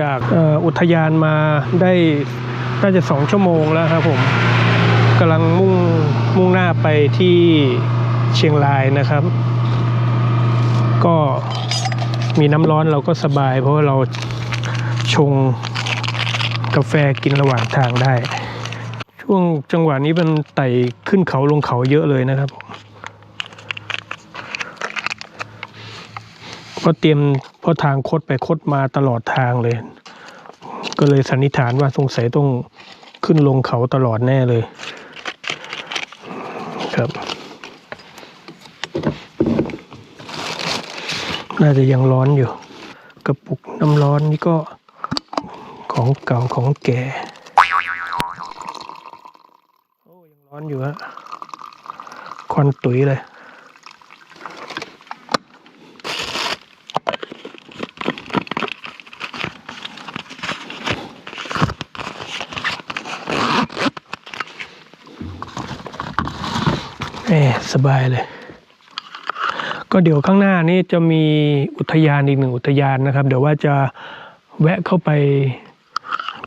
จากเอ่ออุทยานมาได้น่าจะสองชั่วโมงแล้วครับผมกำลังมุ่งมุ่งหน้าไปที่เชียงรายนะครับ ก็มีน้ำร้อนเราก็สบาย เพราะว่าเราชงกาแฟกินระหว่างทางได้ ช่วงจังหวะนี้มันไต่ขึ้นเขาลงเขาเยอะเลยนะครับผม เพราะเตรียมเพราะทางคดไปคดมาตลอดทางเลย ก็เลยสันนิษฐานว่าสงสัยต้องขึ้นลงเขาตลอดแน่เลย ครับ น่าจะยังร้อนอยู่ กระปุกน้ำร้อนนี่ก็ของเก่าของแก่โอ้ยังร้อนอยู่ฮะควันตุ๋ยเลย สบายเลย ก็เดี๋ยวข้างหน้านี้จะมีอุทยานอีกหนึ่งอุทยานนะครับ เดี๋ยวว่าจะแวะเข้าไป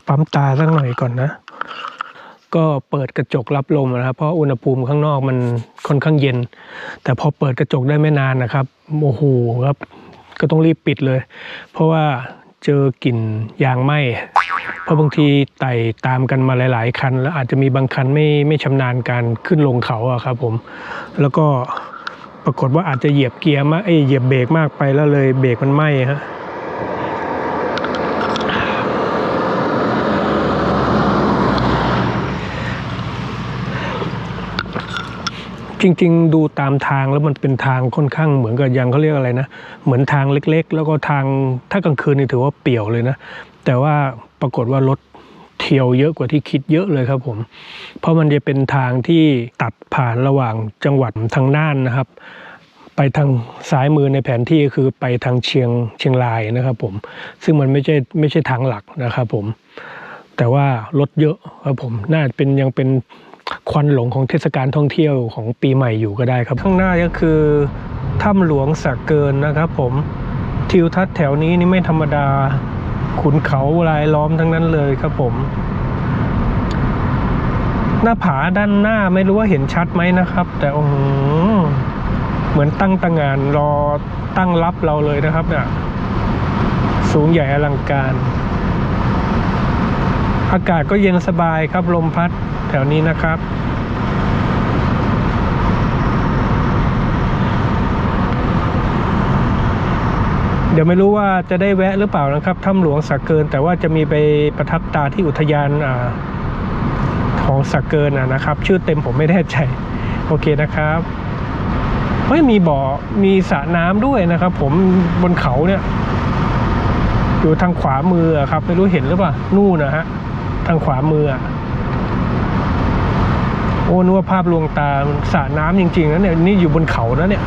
ปั๊มตาสักหน่อยก่อนนะ ก็เปิดกระจกรับลมนะครับ เพราะอุณหภูมิข้างนอกมันค่อนข้างเย็น แต่พอเปิดกระจกได้ไม่นานนะครับโอ้โหครับ ก็ต้องรีบปิดเลย เพราะว่าเจอกลิ่นยางไหม้ เพราะบางทีไต่ตามกันมาหลาย ๆ คัน แล้วอาจจะมีบางคันไม่ไม่ชำนาญการขึ้นลงเขาอะครับผมแล้วก็ปรากฏว่าอาจจะเหยียบเกียร์มากเอ้ยเหยียบเบรกมากไปแล้วเลยเบรกมันไหม้ฮะจริงๆ ดูตามทางแล้วมันเป็นทางค่อนข้างเหมือนกับยังเขาเรียกอะไรนะ เหมือนทางเล็กๆ แล้วก็ทางถ้ากลางคืนนี่ถือว่าเปี่ยวเลยนะ แต่ว่า ปรากฏว่ารถเที่ยวเยอะกว่าที่คิดเยอะเลยครับผม เพราะมันจะเป็นทางที่ตัดผ่านระหว่างจังหวัดทางน่านนะครับ ไปทางซ้ายมือในแผนที่ก็คือไปทางเชียงเชียงรายนะครับผม ซึ่งมันไม่ใช่ไม่ใช่ทางหลักนะครับผม แต่ว่ารถเยอะครับผม น่าจะเป็นยังเป็นควันหลงของเทศกาลท่องเที่ยวของปีใหม่อยู่ก็ได้ครับ ข้างหน้าก็คือถ้ำหลวงสักเกินนะครับผมทิวทัศน์แถวนี้นี่ไม่ธรรมดา ขุนเขารายล้อมทั้งนั้นเลยครับผม หน้าผาด้านหน้าไม่รู้ว่าเห็นชัดไหมนะครับ แต่โอ้โหเหมือนตั้งตางานรอตั้งรับเราเลยนะครับเนี่ยสูงใหญ่อลังการ อากาศก็เย็นสบายครับลมพัดแถวนี้นะครับ เดี๋ยวไม่รู้ว่าจะได้แวะหรือเปล่านะครับถ้ำหลวงสักเกิน แต่ว่าจะมีไปประทับตาที่อุทยานอ่าของสักเกินนะครับ ชื่อเต็มผมไม่แน่ใจ โอเคนะครับเฮ้ยมีบ่อมีสระน้ำด้วยนะครับ ผมบนเขาเนี่ย อยู่ทางขวามือครับ ไม่รู้เห็นหรือเปล่านู่นนะฮะทางขวามือโอ้นึกว่าภาพลวงตาสระน้ำจริงๆนะเนี่ยนี่อยู่บนเขานะเนี่ย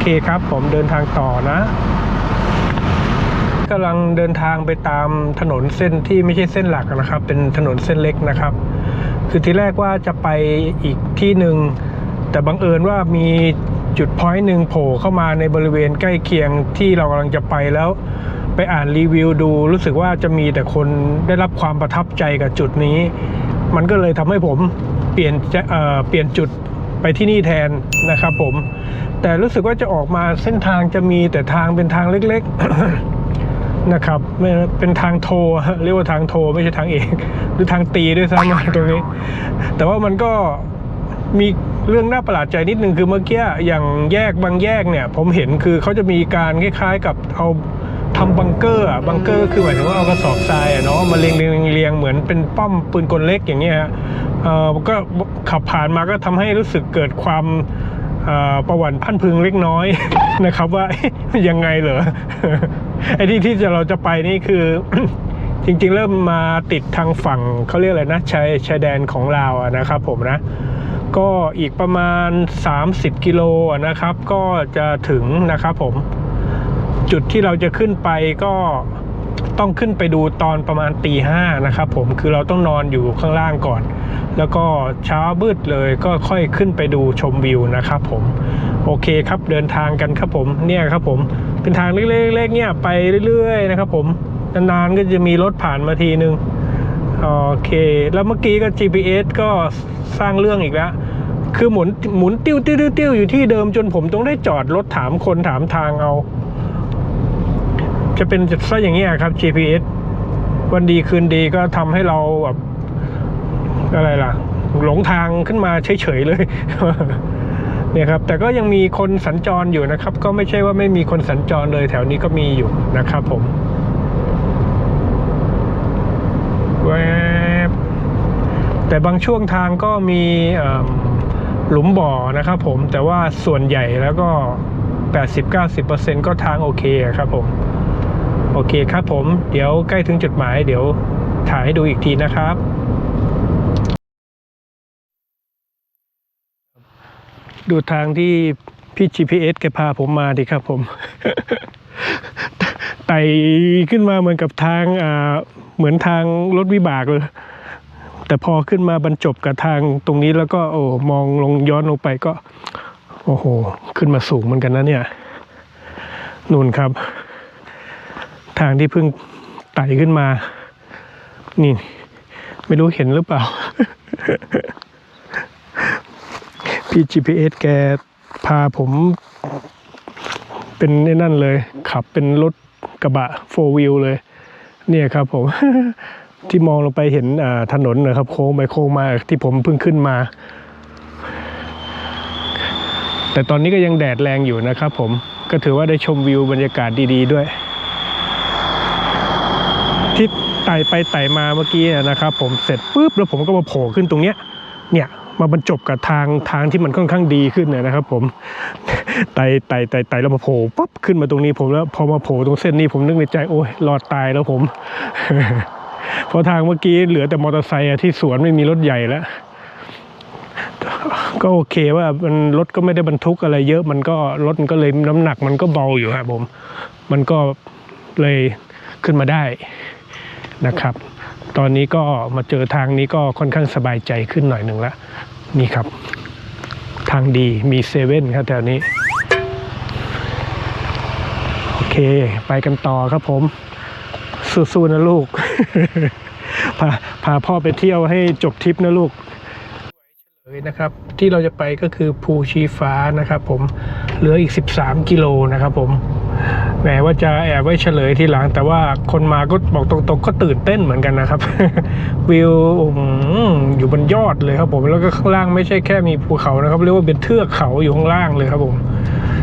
เคครับ ผมเดินทางต่อนะกำลังเดินทางไปตามถนนเส้นที่ไม่ใช่เส้นหลักนะครับ เป็นถนนเส้นเล็กนะครับ คือที่แรกว่าจะไปอีกที่หนึ่งแต่บังเอิญว่ามีจุดพอยต์หนึ่งโผล่เข้ามาในบริเวณใกล้เคียงที่เรากำลังจะไปแล้ว ไปอ่านรีวิวดู รู้สึกว่าจะมีแต่คนได้รับความประทับใจกับจุดนี้ มันก็เลยทำให้ผมเปลี่ยนเเปลี่ยนจุด ไปที่นี่แทนนะครับผม แต่รู้สึกว่าจะออกมาเส้นทางจะมีแต่ทางเป็นทางเล็กๆนะครับเป็นทางโทรเรียกว่าทางโทรไม่ใช่ทางเอกหรือทางตีด้วยซ้ำตรงนี้ แต่ว่ามันก็มีเรื่องน่าประหลาดใจนิดนึงคือเมื่อกี้อย่างแยกบางแยกเนี่ย ผมเห็นคือเขาจะมีการคล้ายๆกับเอาทำบังเกอร์อะบังเกอร์คือหมายถึงว่าเอากระสอบทรายอะเนาะมาเรียงเรียงเรียงเหมือนเป็นป้อมปืนกลเล็กอย่างเงี้ยฮะ เอ่อก็ขับผ่านมาก็ทำให้รู้สึกเกิดความประวัติพันพึงเล็กน้อยนะครับว่ายังไงเหรอไอ้ที่ที่เราจะไปนี่คือจริงๆ เริ่มมาติดทางฝั่งเขาเรียกอะไรนะชายชายแดนของลาวอะนะครับผมนะ ก็อีกประมาณ 30 กิโลนะครับ ก็จะถึงนะครับผม จุดที่เราจะขึ้นไปก็ต้องขึ้นไปดูตอนประมาณตีห้านะครับผมคือเราต้องนอนอยู่ข้างล่างก่อน แล้วก็เช้าบืดเลยก็ค่อยขึ้นไปดูชมวิวนะครับผมโอเคครับเดินทางกันครับผมเนี่ยครับผมเป็นทางเล็กๆเนี่ยไปเรื่อยๆนะครับผมนานๆก็จะมีรถผ่านมาทีนึงโอเค แล้วเมื่อกี้ก็ GPS ก็สร้างเรื่องอีกแล้ว คือหมุนหมุนติ้วติ้วติ้วติ้วอยู่ที่เดิมจนผมต้องได้จอดรถถามคนถามทางเอา จะเป็นซะอย่างนี้ยครับ GPS วันดีคืนดีก็ทำให้เราแบบ อะไรล่ะ หลงทางขึ้นมาเฉยๆเลยเนี่ยครับแต่ก็ยังมีคนสัญจรอยู่นะครับ ก็ไม่ใช่ว่าไม่มีคนสัญจรเลยแถวนี้ก็มีอยู่นะครับผมแวบแต่บางช่วงทางก็มีหลุมบ่อนะครับผมแต่ว่าส่วนใหญ่แล้วก็ 80-90%ก็ทางโอเคครับผม โอเคครับผม เดี๋ยวใกล้ถึงจุดหมาย เดี๋ยวถ่ายให้ดูอีกทีนะครับ ดูทางที่พี่ GPS แกพาผมมาดิครับผม ไต่ขึ้นมาเหมือนกับทางอ่าเหมือนทางรถวิบากเลย แต่พอขึ้นมาบรรจบกับทางตรงนี้แล้วก็โอ้มองลงย้อนลงไปก็ โอ้โห ขึ้นมาสูงเหมือนกันนะเนี่ยนู่นครับ ทางที่เพิ่งไต่ขึ้นมา นี่ ไม่รู้เห็นหรือเปล่า พี่ GPS แกพาผม เป็นไอ้นั่นเลย ขับเป็นรถกระบะโฟวิลเลย เนี่ยครับผม ที่มองลงไปเห็นถนนนะครับ โค้งไปโค้งมาที่ผมเพิ่งขึ้นมา แต่ตอนนี้ก็ยังแดดแรงอยู่นะครับผมก็ถือว่าได้ชมวิวบรรยากาศดี ๆ ด้วย ที่ไต่ไปไต่มาเมื่อกี้นะครับ ผมเสร็จปุ๊บแล้วผมก็มาโผล่ขึ้นตรงเนี้ยเนี่ย มาบรรจบกับทางทางที่มันค่อนข้างดีขึ้นเนี่ยนะครับ ผมไต่ไต่ไต่ไต่แล้วมาโผล่ปั๊บขึ้นมาตรงนี้ผมแล้วพอมาโผล่ตรงเส้นนี้ผมนึกในใจโอ้ยรอดตายแล้วผมเพราะทางเมื่อกี้เหลือแต่มอเตอร์ไซค์อะที่สวนไม่มีรถใหญ่แล้วก็โอเคว่ามันรถก็ไม่ได้บรรทุกอะไรเยอะมันก็รถมันก็เลยน้ำหนักมันก็เบาอยู่ครับผม มันก็เลยขึ้นมาได้นะครับ ตอนนี้ก็มาเจอทางนี้ก็ค่อนข้างสบายใจขึ้นหน่อยหนึ่งละ นี่ครับ ทางดีมีเซเว่นครับแถวนี้ โอเค ไปกันต่อครับผม สู้ๆนะลูกพาพาพ่อไปเที่ยวให้จบทริปนะลูก เลยนะครับที่เราจะไปก็คือภูชีฟ้านะครับผมเหลืออีก 13 กิโลนะครับผมแหมว่าจะแอบไว้เฉลยทีหลัง แต่ว่าคนมาก็บอกตรงๆ ก็ตื่นเต้นเหมือนกันนะครับ วิวอยู่บนยอดเลยครับผมแล้วก็ข้างล่างไม่ใช่แค่มีภูเขานะครับ เรียกว่าเป็นเทือกเขาอยู่ข้างล่างเลยครับผม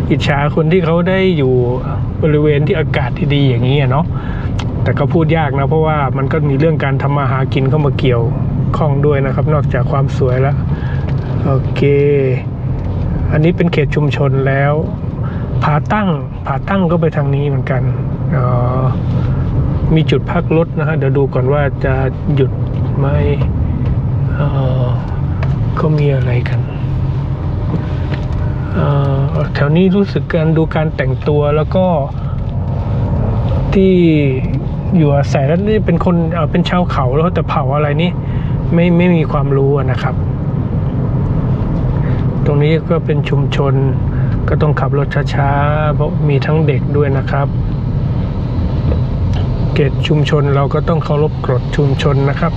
อิจฉาคนที่เขาได้อยู่บริเวณที่อากาศดีๆอย่างนี้อะเนาะแต่ก็พูดยากนะเพราะว่ามันก็มีเรื่องการทำมาหากินเข้ามาเกี่ยวข้องด้วยนะครับ นอกจากความสวยแล้ว โอเค อันนี้เป็นเขตชุมชนแล้วผาตั้งผาตั้งก็ไปทางนี้เหมือนกันอ๋อมีจุดพักรถนะฮะเดี๋ยวดูก่อนว่าจะหยุดไหมเออก็มีอะไรกันเออแถวนี้รู้สึกการดูการแต่งตัวแล้วก็ที่อยู่อาศัยแล้วนี่เป็นคนเเป็นชาวเขาแล้วแต่เผ่าอะไรนี่ไม่ไม่มีความรู้นะครับ นี้ก็เป็นชุมชน ก็ต้องขับรถช้าๆ เพราะมีทั้งเด็กด้วยนะครับ เกตชุมชนเราก็ต้องเคารพกฎชุมชนนะครับ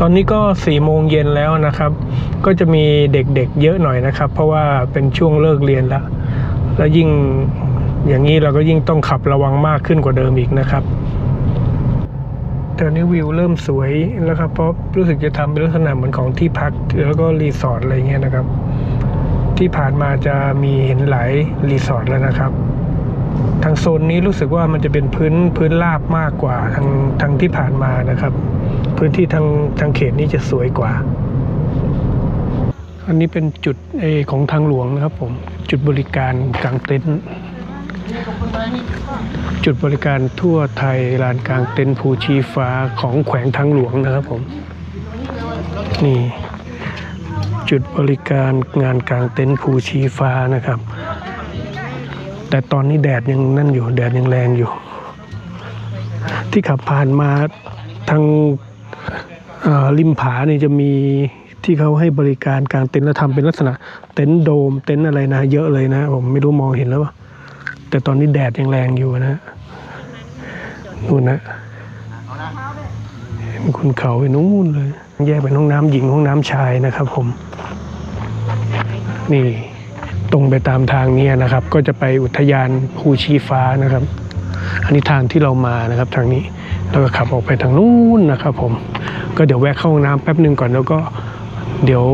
ตอนนี้ก็สี่โมงเย็นแล้วนะครับ ก็จะมีเด็กๆเยอะหน่อยนะครับ เพราะว่าเป็นช่วงเลิกเรียนแล้ว แล้วยิ่งอย่างนี้เราก็ยิ่งต้องขับระวังมากขึ้นกว่าเดิมอีกนะครับ ตอนนี้วิวเริ่มสวยแล้วครับเพราะรู้สึกจะทำเป็นลักษณะเหมือนของที่พักแล้วก็รีสอร์ทอะไรเงี้ยนะครับ ที่ผ่านมาจะมีเห็นหลายรีสอร์ทแล้วนะครับ ทางโซนนี้รู้สึกว่ามันจะเป็นพื้นพื้นราบมากกว่าทางทางที่ผ่านมานะครับ พื้นที่ทางทางเขตนี้จะสวยกว่า อันนี้เป็นจุดเอของทางหลวงนะครับผมจุดบริการกลางเต็นท์ จุดบริการทั่วไทยลานกลางเต็นท์ภูชีฟ้าของแขวงทางหลวงนะครับผม นี่ จุดบริการงานกลางเต็นท์ภูชีฟ้านะครับ แต่ตอนนี้แดดยังนั่นอยู่แดดยังแรงอยู่ ที่ขับผ่านมาทางริมผาเนี่ยจะมีที่เขาให้บริการกลางเต็นท์แล้วทำเป็นลักษณะ เต็นท์โดมเต็นท์อะไรนะ เยอะเลยนะ ผมไม่รู้มองเห็นแล้วเปล่า แต่ตอนนี้แดดยังแรงอยู่นะนู่นนะเห็นคุณเขาไปนู่นเลย แยกเป็นห้องน้ำหญิงห้องน้ำชายนะครับผม นี่ตรงไปตามทางเนี้นะครับ ก็จะไปอุทยานภูชีฟ้านะครับ อันนี้ทางที่เรามานะครับทางนี้เราก็ขับออกไปทางนู้นนะครับ ผม ก็เดี๋ยวแวะเข้าห้องน้ำแป๊บหนึ่งก่อนแล้วก็เดี๋ยว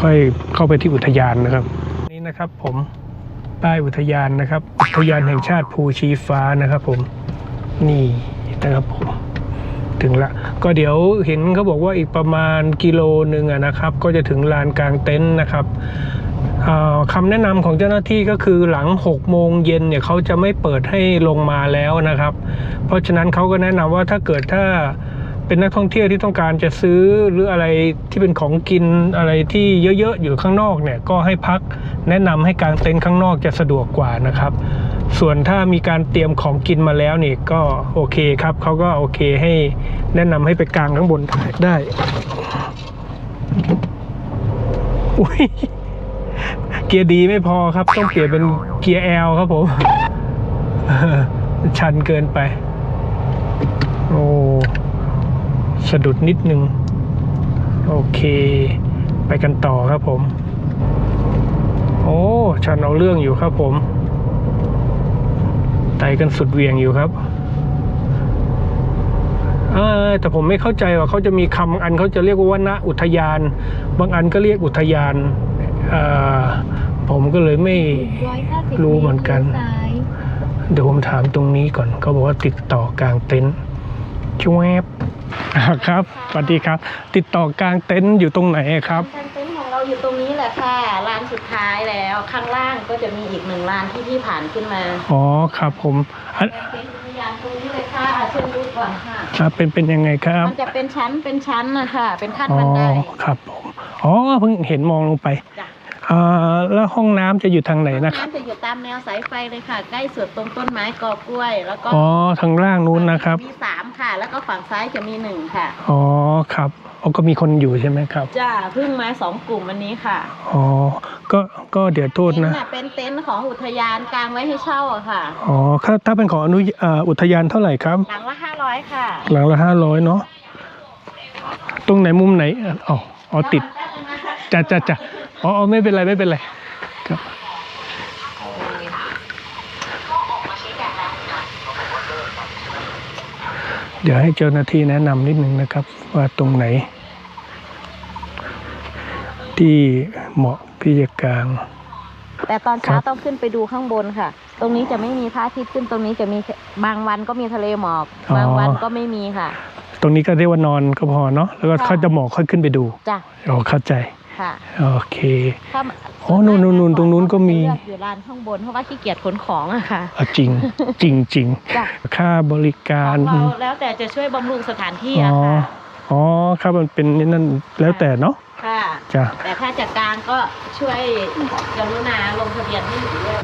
ค่อยเข้าไปที่อุทยานนะครับ นี่นะครับผม ป้ายอุทยานนะครับ อุทยานแห่งชาติภูชีฟ้านะครับผมนี่นะครับผมถึงละก็เดี๋ยวเห็นเขาบอกว่าอีกประมาณกิโลหนึ่งนะครับ ก็จะถึงลานกลางเต็นท์นะครับอ่าคำแนะนำของเจ้าหน้าที่ก็คือหลัง 6 โมงเย็นเนี่ยเขาจะไม่เปิดให้ลงมาแล้วนะครับ เพราะฉะนั้นเขาก็แนะนำว่าถ้าเกิดถ้า เป็นนักท่องเที่ยวที่ต้องการจะซื้อหรืออะไรที่เป็นของกินอะไรที่เยอะๆอยู่ข้างนอกเนี่ยก็ให้พักแนะนำให้กางเต็นท์ข้างนอกจะสะดวกกว่านะครับ ส่วนถ้ามีการเตรียมของกินมาแล้วนี่ก็โอเคครับเขาก็โอเคให้แนะนำให้ไปกางข้างบนได้อุ้ยเกียร์ดีไม่พอครับ ต้องเปลี่ยนเป็นเกียร์ L ครับผมชันเกินไป โอ้ สะดุดนิดนึง โอเค ไปกันต่อครับผม โอ้ชันเอาเรื่องอยู่ครับผมไต่กันสุดเหวียงอยู่ครับเออแต่ผมไม่เข้าใจว่าเขาจะมีคำอันเขาจะเรียกว่าวนอุทยาน บางอันก็เรียกอุทยานเอ่อผมก็เลยไม่150รู้เหมือนกันลี้ยวซ้ายเดี๋ยวผมถามตรงนี้ก่อนเขาบอกว่าติดต่อกลางเต็นท์ ชวบอ่าครับสวัสดีครับ ติดต่อกลางเต็นท์อยู่ตรงไหนครับทางเต็นท์ของเราอยู่ตรงนี้แหละค่ะลานสุดท้ายแล้วข้างล่างก็จะมีอีกหนึ่งลานที่พี่ผ่านขึ้นมาอ๋อครับผมอันเต็นท์อุทยานตรงนี้เลยค่ะเชิญดูก่อนค่ะอ่าเป็นเป็นยังไงครับมันจะเป็นชั้นเป็นชั้นนะคะเป็นขั้นอ๋อบันไดครับผมอ๋อเพิ่งเห็นมองลงไปจ้ะอ่าแล้วห้องน้ำจะอยู่ทางไหนนะครับน้ำจะอยู่ตามแนวสายไฟเลยค่ะ ใกล้สุดตรงต้นไม้กอกล้วย แล้วก็อ๋อทางล่างนู้นนะครับ มีสามค่ะแล้ว ก็ฝั่งซ้ายจะมีหนึ่งค่ะ อ๋อครับอ๋อก็มีคนอยู่ใช่ไหมครับ จ้าเพิ่งมาสองกลุ่มวันนี้ค่ะอ๋อก็ก็เดี๋ยวโทษเต็นนะท์น่ะเป็นเต็นท์ของอุทยานกลางไว้ให้เช่าอะค่ะ อ๋อถ้าถ้าเป็นของอนุอ่าอุทยานเท่าไหร่ครับ หลังละห้าร้อยค่ะหลังละห้าร้อยเนาะตรงไหนมุมไหนอะอ๋ออ๋อติด จ้ะจ้ะจ้ะอ๋ออ๋อไม่เป็นไรไม่เป็นไรครับ เดี๋ยวให้เจ้าหน้าที่แนะนำนิดนึงนะครับ ว่าตรงไหน ที่เหมาะที่จะกาง แต่ตอนเช้าครับ ต้องขึ้นไปดูข้างบนค่ะ ตรงนี้จะไม่มีพระอาทิตย์ขึ้นตรงนี้จะมีบางวันก็มีทะเลหมอก บางวันก็ไม่มีค่ะ ตรงนี้ก็เรียกว่านอนก็พอเนาะแล้วก็ค่ะ เขาจะหมอกค่อยขึ้นไปดูจ้ะอ๋อเข้าใจ ค่ะ โอเค ถ้า อ๋อนู่นนู่นนู่นตรงนู้นก็มีเลือกอยู่ลานข้างบนเพราะว่าขี้เกียจขนของอะค่ะ อะจริง จริงจริงจ้ะ ค่าบริการของเราแล้วแต่จะช่วยบำรุงสถานที่อ๋ออะค่ะอ๋อครับมันเป็นนี่นั่นแล้วแต่เนาะค่ะ จ้ะแต่ถ้าจากกลางก็ช่วยกรุณาลงทะเบียนให้หนูด้วย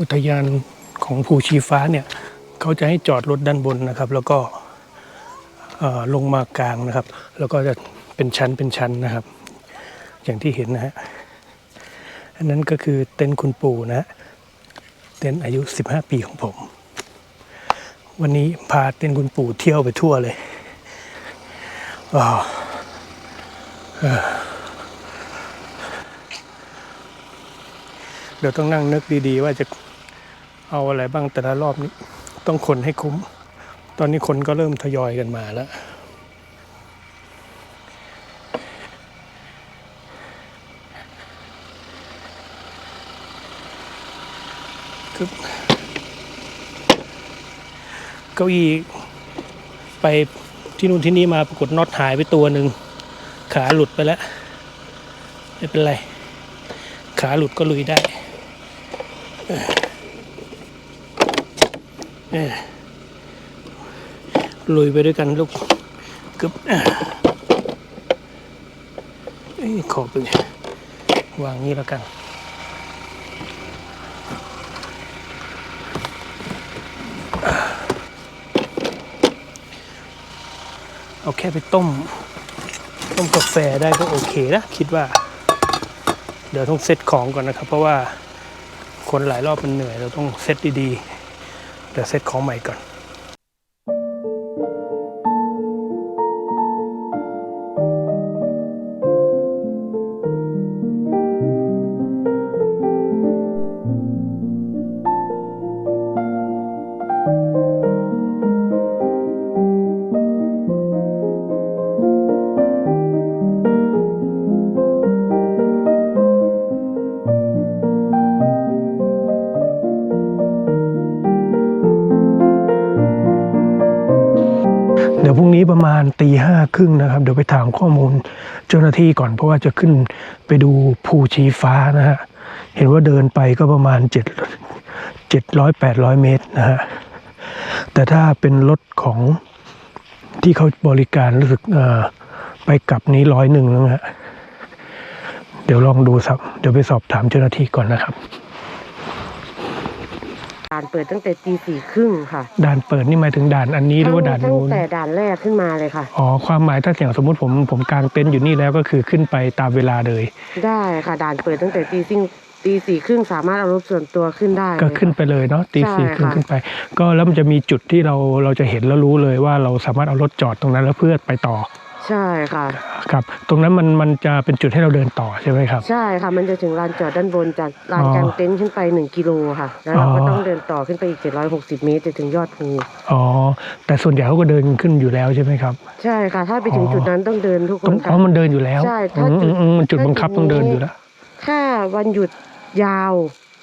อุทยานของภูชีฟ้าเนี่ยเขาจะให้จอดรถด้านบนนะครับ แล้วก็ลงมากลางนะครับ แล้วก็จะเป็นชั้นเป็นชั้นนะครับ อย่างที่เห็นนะฮะอันนั้นก็คือเต็นท์คุณปู่นะฮะเต็นท์อายุ 15 ปีของผม วันนี้พาเต็นท์คุณปู่เที่ยวไปทั่วเลยอ๋อ เดี๋ยวต้องนั่งนึกดีๆ ว่าจะเอาอะไรบ้างแต่ละรอบนี้ต้องคนให้คุ้ม ตอนนี้คนก็เริ่มทยอยกันมาแล้วเก้าอี้ไปที่นู่นที่นี่มาปรากฏน็อตหายไปตัวหนึ่งขาหลุดไปแล้ว ไม่เป็นไร ขาหลุดก็ลุยได้เออ ลุยไปด้วยกันลูกกึบเอ้ขอไปวางนี้แล้วกันเอาแค่ไปต้ม ต้มกาแฟได้ก็โอเคนะ คิดว่า เดี๋ยวต้องเซตของก่อนนะครับ เพราะว่าคนหลายรอบมันเหนื่อย เราต้องเซตดีๆ เดี๋ยวเซตของใหม่ก่อน นี้ประมาณตีห้าครึ่งนะครับ เดี๋ยวไปถามข้อมูลเจ้าหน้าที่ก่อน เพราะว่าจะขึ้นไปดูภูชีฟ้านะฮะ เห็นว่าเดินไปก็ประมาณเจ็ดเจ็ดร้อยแปดร้อยเมตรนะฮะ แต่ถ้าเป็นรถของที่เขาบริการรู้สึกไปกลับนี้ร้อยหนึ่งนะฮะ เดี๋ยวลองดูสับ เดี๋ยวไปสอบถามเจ้าหน้าที่ก่อนนะครับานเปิดตั้งแต่ตีสี่ครึ่งค่ะด่านเปิดนี่หมายถึงด่านอันนี้หรือว่าด่านตั้งนู้นแต่ด่านแรกขึ้นมาเลยค่ะ อ๋อความหมายถ้าอย่างสมมติผมผมกางเต็นท์อยู่นี่แล้วก็คือขึ้นไปตามเวลาเลย ได้ค่ะด่านเปิดตั้งแต่ตีซิ่งตีสี่ครึ่งสามารถเอารถส่วนตัวขึ้นได้ก็เลยขึ้นค่ะ ไปเลยเนาะตีใช่สี่ครึ่งค่ะ ขึ้นไป ก็แล้วมันจะมีจุดที่เราเราจะเห็นแล้วรู้เลยว่าเราสามารถเอารถจอดตรงนั้นแล้วเพื่อไปต่อ ใช่ค่ะ ครับตรงนั้นมันมันจะเป็นจุดให้เราเดินต่อใช่ไหมครับ ใช่ค่ะ มันจะถึงลานจอดด้านบนจากลานอ๋อกลางเต็นท์ขึ้นไปหนึ่งกิโลค่ะ แล้วเราก็อ๋อต้องเดินต่อขึ้นไปอีกเจ็ดร้อยหกสิบเมตรจะถึงยอดภูอ๋อแต่ส่วนใหญ่เขาก็เดินขึ้นอยู่แล้วใช่ไหมครับ ใช่ค่ะ ถ้าไปถึงอ๋อจุดนั้นต้องเดินทุกคตรงนอ๋ค่ะอมันเดินอยู่แล้วใช่อืถ้ามจุอืดมอืมมันจุดถ้าบังคับจุดต้องเดินนี้อยู่แล้วถ้าวันหยุดยาว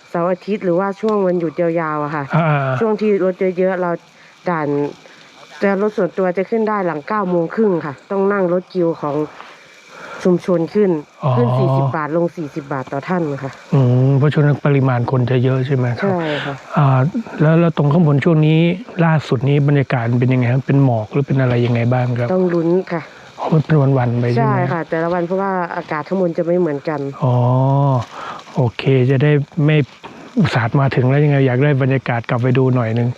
เสาร์อาทิตย์หรือว่าช่วงวันหยุดยาวๆอะค่ะอ่าช่วงที่รถเยอะๆเราด่าน แต่รถส่วนตัวจะขึ้นได้หลังเก้าโมงครึ่งค่ะ ต้องนั่งรถกิวของชุมชนขึ้น ขึ้น40บาทลง40บาทต่อท่านค่ะอืมเพราะช่วงนั้นปริมาณคนจะเยอะใช่ไหมครับใช่ค่ะ อ่าแล้วแล้วตรงข้างบนช่วงนี้ล่าสุดนี้บรรยากาศเป็นยังไงครับเป็นหมอกหรือเป็นอะไรยังไงบ้างครับต้องลุ้นค่ะ อ๋อมันเป็นวันๆไปใช่ใช่ไหมค่ะ แต่ละวันเพราะว่าอากาศข้างบนจะไม่เหมือนกัน อ๋อโอเคจะได้ไม่ ศาสตร์มาถึงแล้วยังไงอยากได้บรรยากาศกลับไปดูหน่อยหนึ่ง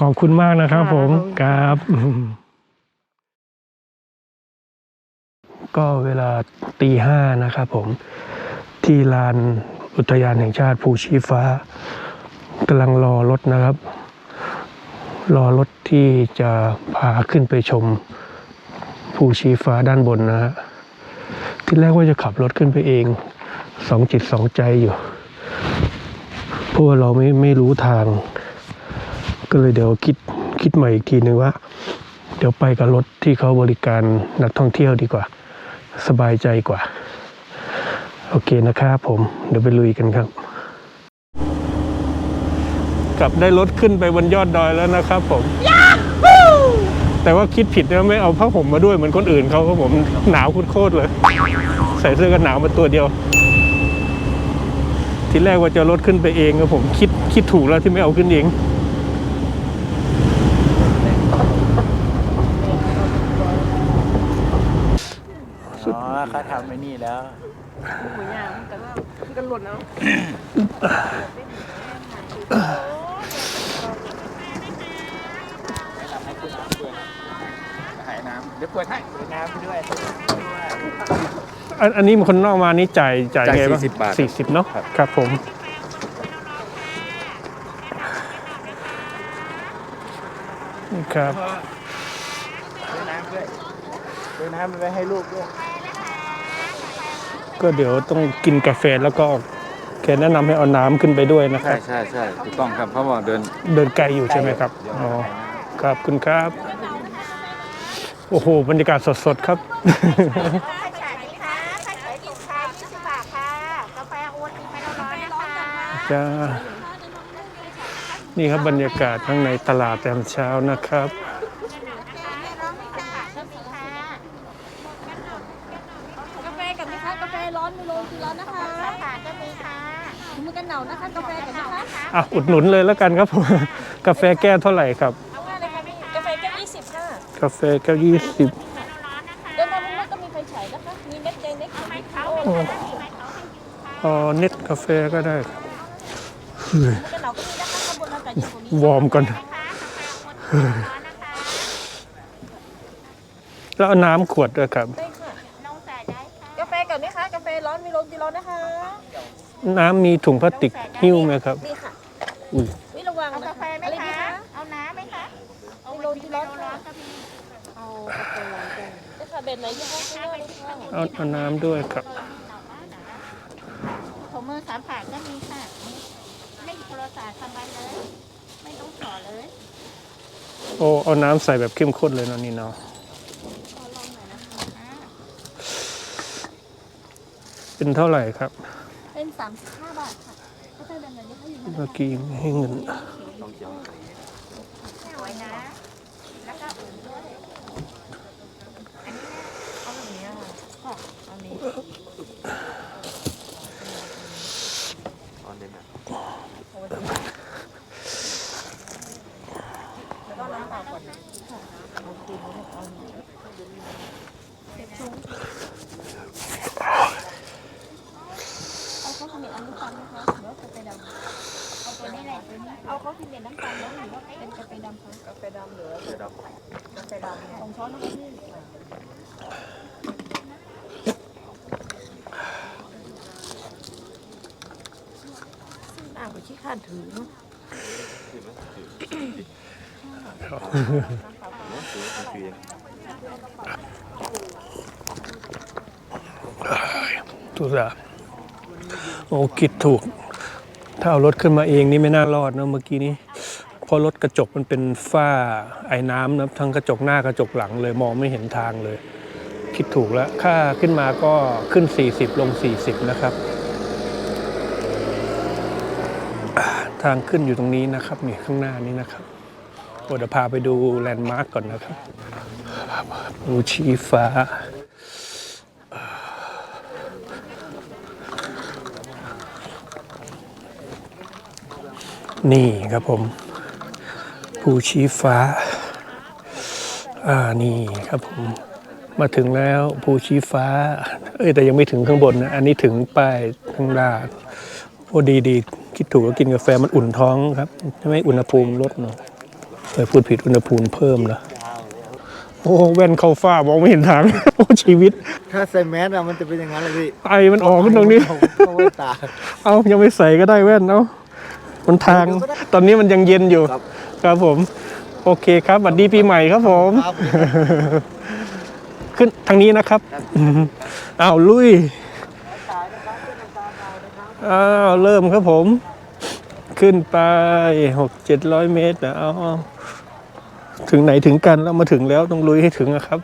ขอบคุณมากนะครับค่ะผมครับอืมก็เวลาตีห้านะครับผมที่ลานอุทยานแห่งชาติภูชีฟ้ากำลังรอรถนะครับ รอรถที่จะพาขึ้นไปชมภูชีฟ้าด้านบนนะฮะที่แรกว่าจะขับรถขึ้นไปเองสองจิตสองใจอยู่ เพราะว่าเราไม่ไม่รู้ทาง ก็เลยเดี๋ยวคิดคิดใหม่อีกทีนึงว่า เดี๋ยวไปกับรถที่เขาบริการนักท่องเที่ยวดีกว่า สบายใจกว่า โอเคนะครับผมเดี๋ยวไปลุยกันครับ กลับได้รถขึ้นไปบนยอดดอยแล้วนะครับผมแต่ว่าคิดผิดนะไม่เอาผ้าห่มมาด้วยเหมือนคนอื่นเขาครับผมหนาวโคตรๆเลย ใส่เสื้อกันหนาวมาตัวเดียว ทีแรกว่าจะเอารถขึ้นไปเองครับผมคิดคิดถูกแล้วที่ไม่เอาขึ้นเองอ๋อเขาทำไอ้นี่แล้วหายน้ำเดี๋ยวเปิดให้เปิดน้ำไปด้วย อันอันนี้มันคนนอกมานี่จ่ายจ่ายจ่ายไงบ้าง40บาทสี่สิบเนาะครับ ครับผม นี่ครับเปิดน้ำด้วยเปิดน้ำไปให้ลูกด้วย ก็เดี๋ยวต้องกินกาแฟแล้วก็แกแนะนำให้เอาน้ำขึ้นไปด้วยนะคใช่รับ ใช่ใช่ถูกต้องครับเพราะว่าเดิน เดินไกลอยู่ใช่ไหมครับเดี๋ยวอ๋อหายน้ำครับคุณครับ โอ้โห บรรยากาศสดๆครับ จ้า นี่ครับบรรยากาศข้างในตลาดแตมเช้านะครับกาแฟกับไหมคะกาแฟร้อนไม่ร้อนคือร้อนนะคะค่ะก็มีค่ะถุงมือกันหนาวนะคะกาแฟกับไหมคะอะอุดหนุนเลยแล้วกันครับผมกาแฟแก้วเท่าไหร่ครับเอาว่าอะไรคะพี่กาแฟแก้วยี่สิบค่ะกาแฟแก้วยี่สิบเดินมามุมนู้นก็มีไฟฉายนะคะมีเน็ตเจนเน็ตของเขาอ๋อเน็ตกาแฟก็ได้ครับ ว่านี้วอร์มก่อนแล้วเอาน้ำขวดด้วยครับได้ค่ะกาแฟก่อนไหมคะกาแฟร้อนมีลมจีร้อนนะคะน้ำมีถุงพลาสติกหิ้วไหมครับ นี่ค่ะอุ้ยวิระวังเอานะกาแฟไหมอะไรคะดีคะเอาน้ำไหมคะเอาลมจีร้อนค่ะก็มีได้ค่ะเบ็ดไหนยี่ห้อข้างหน้าเลยค่ะเอาเอาน้ำด้วยครับถุงมือสามผ่าก็มีค่ะไม่ โทรศัพท์ทำไมเลย ไม่ต้องสอนเลยโอ้เอาน้ำใส่แบบเข้มข้นเลยเนาะนี่เนาะเป็นเท่าไหร่ครับ เป็นสามสิบห้าบาทค่ะกาแฟแบบไหนยี่ห้ออยู่นะเมื่อกี้ไม่ให้เงิน สวยนะ แล้วก็อุ่นด้วยอันนี้นะเอาแบบนี้ค่ะเอานี้เอาข้าวเหนียวอันนี้ตำนะคะหรือว่ากาแฟดำ เอาตัวนี้แหละตัวนี้ เอาข้าวเหนียวน้ำตาลแล้วหรือว่าเป็นกาแฟดำคะกาแฟดำหรือกาแฟดำกาแฟดำสองช้อนนะคะพี่อ้าวชี้ข้านถือถูกสาโอ้คิดถูก ถ้าเอารถขึ้นมาเองนี่ไม่น่ารอดนะเมื่อกี้นี้เพ ราะรถกระจกมันเป็นฝ้าไอ้น้ำนะทั้งกระจกหน้ากระจกหลังเลยมองไม่เห็นทางเลย คิดถูกแล้ว ค่าขึ้นมาก็ขึ้น 40 ลง 40 นะครับ ทางขึ้นอยู่ตรงนี้นะครับนี่ข้างหน้านี้นะครับเดี๋ยวพาไปดูแลนด์มาร์กก่อนนะครับดูชีฟ้านี่ครับผม ภูชีฟ้า อ่านี่ครับผม มาถึงแล้วภูชีฟ้า เอ้ยแต่ยังไม่ถึงข้างบนนะ อันนี้ถึงป้ายข้างล่างโอ้ดีดีคิดถูกว่ากินกาแฟมันอุ่นท้องครับใช่ไหมอุณหภูมิลดเนาะเคยพูดผิดอุณหภูมิเพิ่มเหรอโอ้แว่นเข้าฟ้ามองไม่เห็นทางโอ้ชีวิต ถ้าใส่แมสอะมันจะเป็นอย่างนั้นเลยพี่ไอมันออกขึ้นตรงนี้เข้าไว้ตาเอายังไม่ใส่ก็ได้แว่นเอามันทางตอนนี้มันยังเย็นอยู่ ครับครับผม โอเคครับสวัสดีปีใหม่ครับผม ครับ ขึ้นทางนี้นะครับอืมอ้าวลุยอ้าวเริ่มครับผม ขึ้นไปหกเจ็ดร้อยเมตรนะเอาเอาถึงไหนถึงกันแล้วมาถึงแล้วต้องลุยให้ถึงนะครับ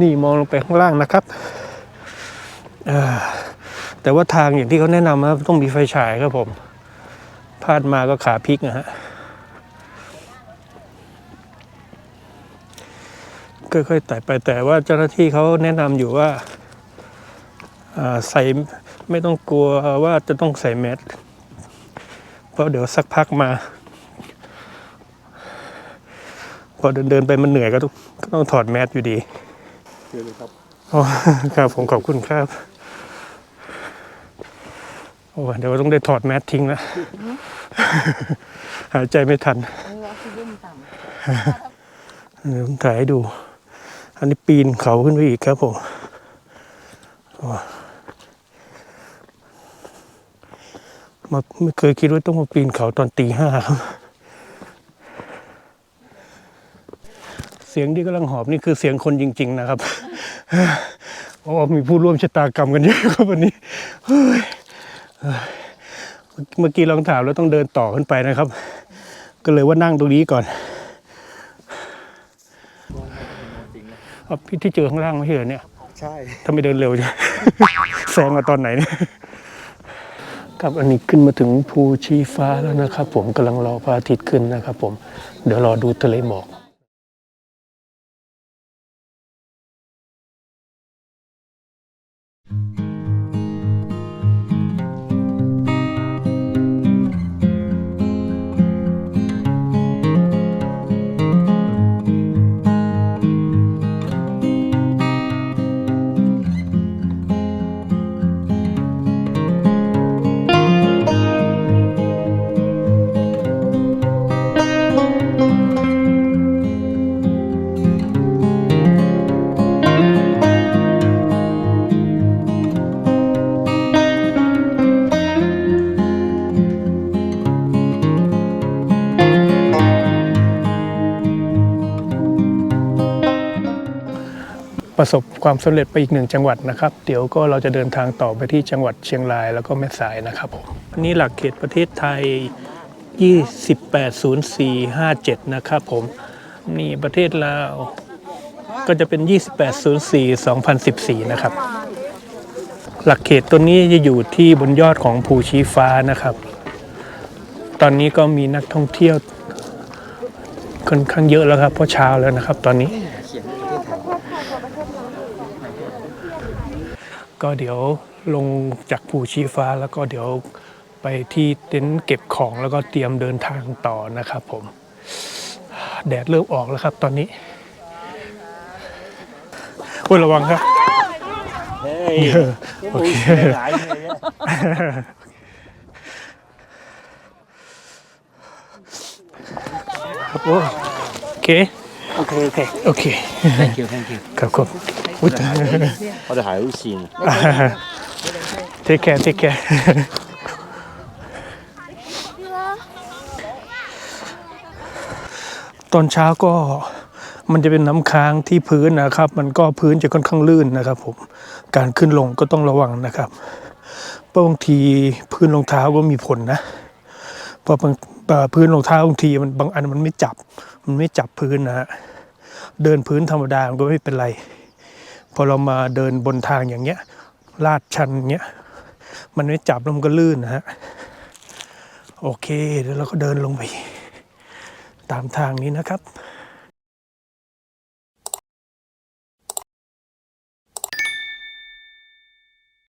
นี่มองลงไปข้างล่างนะครับอ่าแต่ว่าทางอย่างที่เขาแนะนำนะต้องมีไฟฉายครับผม พลาดมาก็ขาพลิกนะฮะค่อยๆไต่ไปแต่ว่าเจ้าหน้าที่เขาแนะนำอยู่ว่าอ่าใส่ไม่ต้องกลัวว่าจะต้องใส่แมสเพราะเดี๋ยวสักพักมา พอเดินเดินๆไปมันเหนื่อยก็ต้องก็ต้องถอดแมสอยู่ดีเจอเลยครับอ๋อครับผมขอบคุณครับ โอ้เดี๋ยวต้องได้ถอดแมสทิ้งแล้วหายใจไม่ทันอันนี้ออกซิเจนต่เดี๋ยวผมถ่ายให้ดู อันนี้ปีนเขาขึ้นไปอีกครับผมโอ้มาไม่เคยคิดว่าต้องมาปีนเขาตอนตีห้าครับเสียงที่กำลังหอบนี่คือเสียงคนจริง ๆ นะครับเพราะว่ามีผู้ร่วมชะตากรรมกันเยอะครับวันนี้เฮ้ย เฮ้ยเมื่อกี้ลองถามแล้วต้องเดินต่อขึ้นไปนะครับ ก็เลยว่านั่งตรงนี้ก่อนอ๋อพี่ที่เจอข้างล่างไม่ใช่เหรอเนี่ยใช่ถ้าไม่เดินเร็วจะแซงมาตอนไหนเนี่ยครับอันนี้ขึ้นมาถึงภูชีฟ้าแล้วนะครับ ผมกำลังรอพระอาทิตย์ขึ้นนะครับ ผมเดี๋ยวรอดูทะเลหมอก ประสบความสำเร็จไปอีกหนึ่งจังหวัดนะครับ เดี๋ยวก็เราจะเดินทางต่อไปที่จังหวัดเชียงรายแล้วก็แม่สายนะครับผมนี่หลักเขตประเทศไทย 280457 นะครับผมนี่ประเทศลาวก็จะเป็น 28042014 นะครับ หลักเขตตัวนี้จะอยู่ที่บนยอดของภูชีฟ้านะครับ ตอนนี้ก็มีนักท่องเที่ยวค่อนข้างเยอะแล้วครับเพราะเช้าแล้วนะครับ ตอนนี้ ก็เดี๋ยวลงจากภูชีฟ้าแล้วก็เดี๋ยวไปที่เต็นท์เก็บของแล้วก็เตรียมเดินทางต่อนะครับผม แดดเริ่มออกแล้วครับตอนนี้โอ้ยระวังครับ เฮ้ยโอเคหลายเลยเนี่ยโอเค โอเค โอเค โอเค thank you thank you ครับผม อุ๊ยเขาจะหายรูปซีนเทคแคร์เทคแคร์ตอนเช้าก็มันจะเป็นน้ำค้างที่พื้นนะครับ มันก็พื้นจะค่อนข้างลื่นนะครับ ผม การขึ้นลงก็ต้องระวังนะครับ เพราะบางทีพื้นรองเท้าก็มีผลนะ เพราะบางพื้นรองเท้าบางทีมันบางอันมันไม่จับ มันไม่จับพื้นนะฮะ เดินพื้นธรรมดามันก็ไม่เป็นไร พอเรามาเดินบนทางอย่างเงี้ย ลาดชันเงี้ย มันไม่จับแล้วมันก็ลื่นนะฮะ โอเค เดี๋ยวเราก็เดินลงไป ตามทางนี้นะครับ